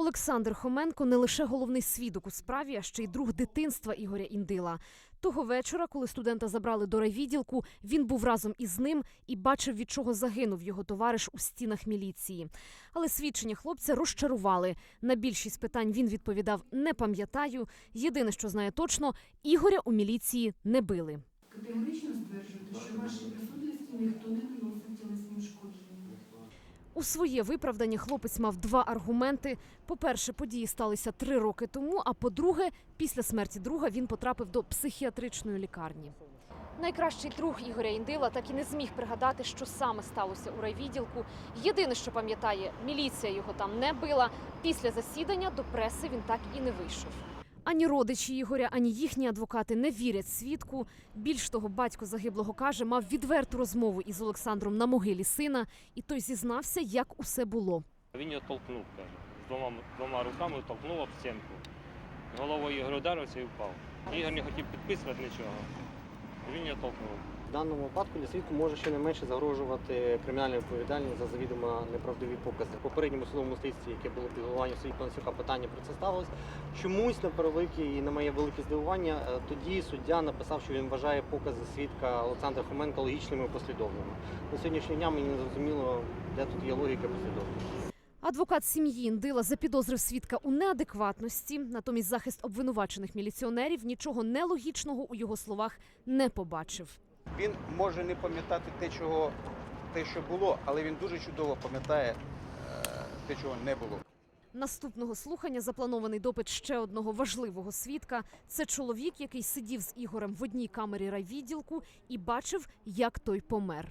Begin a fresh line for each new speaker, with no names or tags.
Олександр Хоменко не лише головний свідок у справі, а ще й друг дитинства Ігоря Індила. Того вечора, коли студента забрали до райвідділку, він був разом із ним і бачив, від чого загинув його товариш у стінах міліції. Але свідчення хлопця розчарували. На більшість питань він відповідав не пам'ятаю. Єдине, що знає точно, Ігоря у міліції не били.
Категорично стверджуєте, що вашій присутності ніхто не наносив тілесні ушкодження.
У своє виправдання хлопець мав два аргументи. По-перше, події сталися три роки тому. А по-друге, після смерті друга він потрапив до психіатричної лікарні. Найкращий друг Ігоря Індила так і не зміг пригадати, що саме сталося у райвідділку. Єдине, що пам'ятає, міліція його там не била. Після засідання до преси він так і не вийшов. Ані родичі Ігоря, ані їхні адвокати не вірять свідку. Більш того, батько загиблого каже, мав відверту розмову із Олександром на могилі сина, і той зізнався, як усе було.
Він його толкнув, каже. Двома, двома руками толкнув об стінку. Головою Ігор ударився і впав. Ігор не хотів підписувати нічого. Він його толкнув.
Даному випадку для свідку може щонайменше загрожувати кримінальна відповідальність за завідомо неправдиві покази. В попередньому судовому слідстві, яке було під головуванням судді Панасюка, питання про це ставилось. Чомусь на превелике і на моє велике здивування, е, тоді суддя написав, що він вважає покази свідка Олександра Хоменка логічними і послідовними. На сьогоднішнього дня мені не зрозуміло, де тут є логіка і послідовність.
Адвокат сім'ї Індила запідозрив свідка у неадекватності. Натомість захист обвинувачених міліціонерів нічого нелогічного у його словах не побачив.
Він може не пам'ятати те, чого те, що було, але він дуже чудово пам'ятає е, те, чого не було.
Наступного слухання запланований допит ще одного важливого свідка. Це чоловік, який сидів з Ігорем в одній камері райвідділку і бачив, як той помер.